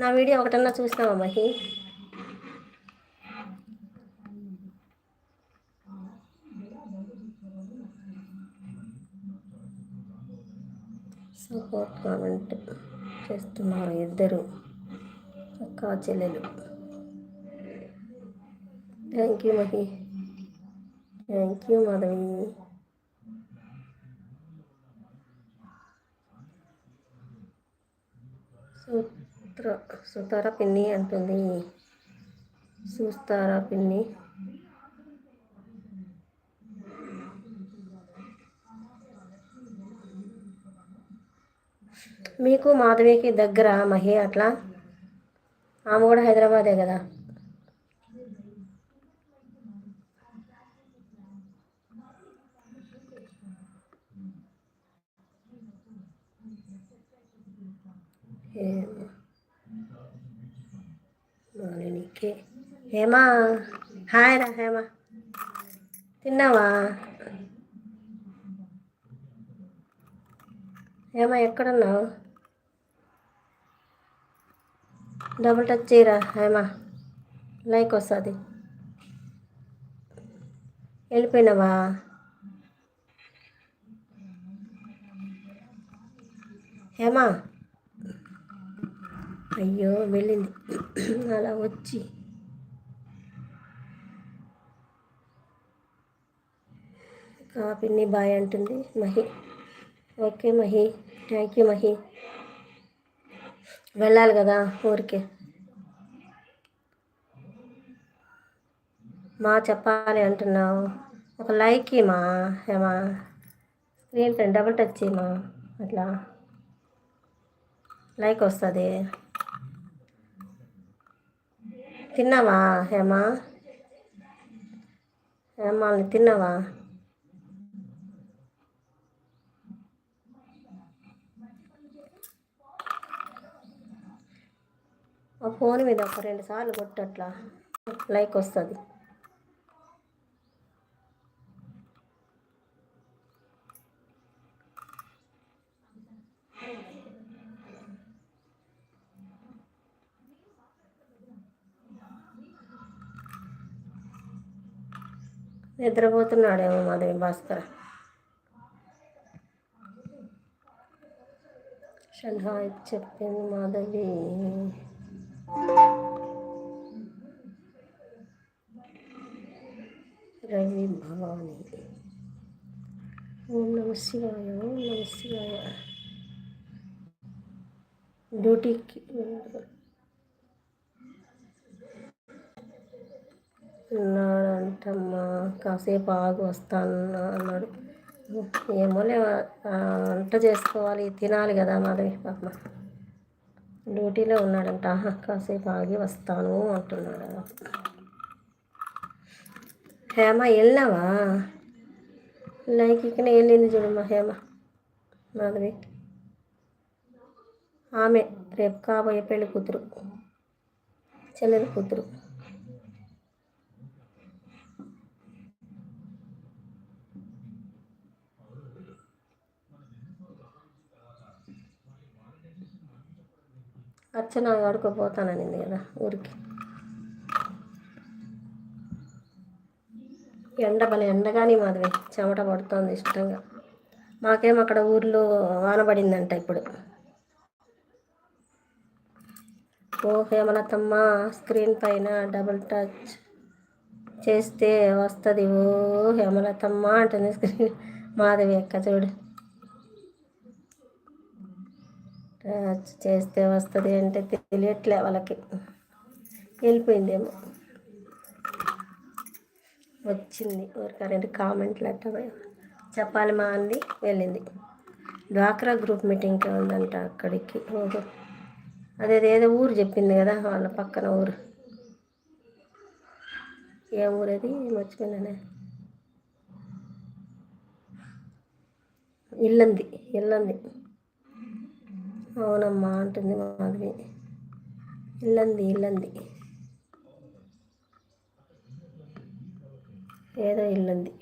నా వీడియో ఒకటన్నా చూసినావా మహి? సపోర్ట్ కామెంట్ చేస్తున్నారు ఇద్దరు. అక్క చెల్లెలు. Thank you Mahi. Thank you Madhavi. సూత్ర సుతారా పిన్ని అంటుంది చూస్తారా పిన్ని మీకు మాధవికి దగ్గర మహి అట్లా ఆమె కూడా హైదరాబాదే కదా మాలినికి హేమా హాయ్ రా హేమా. తిన్నావా? హేమా ఎక్కడున్నావు? డబుల్ టచ్ చేయరా హేమా? లైక్ వస్తుంది. వెళ్ళిపోయినావా? హేమా అయ్యో వెళ్ళింది. అలా వచ్చి కాపిని బాయ్ అంటుంది Mahi. Okay Mahi. Thank you Mahi. వెళ్ళాలి కదా ఊరికే. మా చెప్పాలి అంటున్నావు. ఒక లైక్ మా ఏమా స్క్రీన్ పైన డబుల్ టచ్ చేయమా? అట్లా. లైక్ వస్తుంది. తిన్నావా హేమా? హేమాల్ని తిన్నావా? ఆ ఫోన్ మీద ఒక రెండు సార్లు కొట్టట్లా లైక్ వస్తుంది. నిద్రపోతున్నాడేమో మాధవి భాస్కర్. షన్హాయ్ చెప్పింది మాధవి. రవి భవాని. ఓం నమ శివాయ ఓం నమ శివాయ. డ్యూటీకి ఉన్నాడంటమ్మా కాసేపు ఆగు వస్తాను అన్నాడు. ఏమోలే వంట చేసుకోవాలి తినాలి కదా మాధవి పాప. డ్యూటీలో ఉన్నాడంట కాసేపు ఆగి వస్తాను అంటున్నాడు హేమ వెళ్ళినావా? ఇక్కడ వెళ్ళింది చూడమ్మా హేమ మాధవి. ఆమె రేపు కాబోయే పెళ్ళి కూతురు చెల్లెలి కూతురు. అర్చన ఆడుకోపోతాననింది కదా ఊరికి. ఎండ బల ఎండగాని మాధవి చెమట పడుతోంది ఇష్టంగా. మాకేం అక్కడ ఊర్లో వాన పడిందంట ఇప్పుడు. ఓ హేమలతమ్మ స్క్రీన్ పైన డబుల్ టచ్ చేస్తే వస్తుంది. ఓ హేమలతమ్మ అంటుంది స్క్రీన్. మాధవి ఎక్క చూడు. చేస్తే వస్తుంది అంటే తెలియట్లే వాళ్ళకి. వెళ్ళిపోయిందేమో. వచ్చింది. కరెంట్ కామెంట్లు అట్ట చెప్పాలి మా అంది వెళ్ళింది. డ్వాక్రా గ్రూప్ మీటింగ్కి ఉందంట అక్కడికి. ఓహో. అదే ఏదో ఊరు చెప్పింది కదా వాళ్ళ పక్కన ఊరు. ఏ ఊరు అది? మర్చిపోయినానే. ఇల్లంది ఇల్లంది. అవునమ్మా అంటుంది మాధవి. ఇల్లంది ఇల్లంది. ఏదో ఇల్లంది.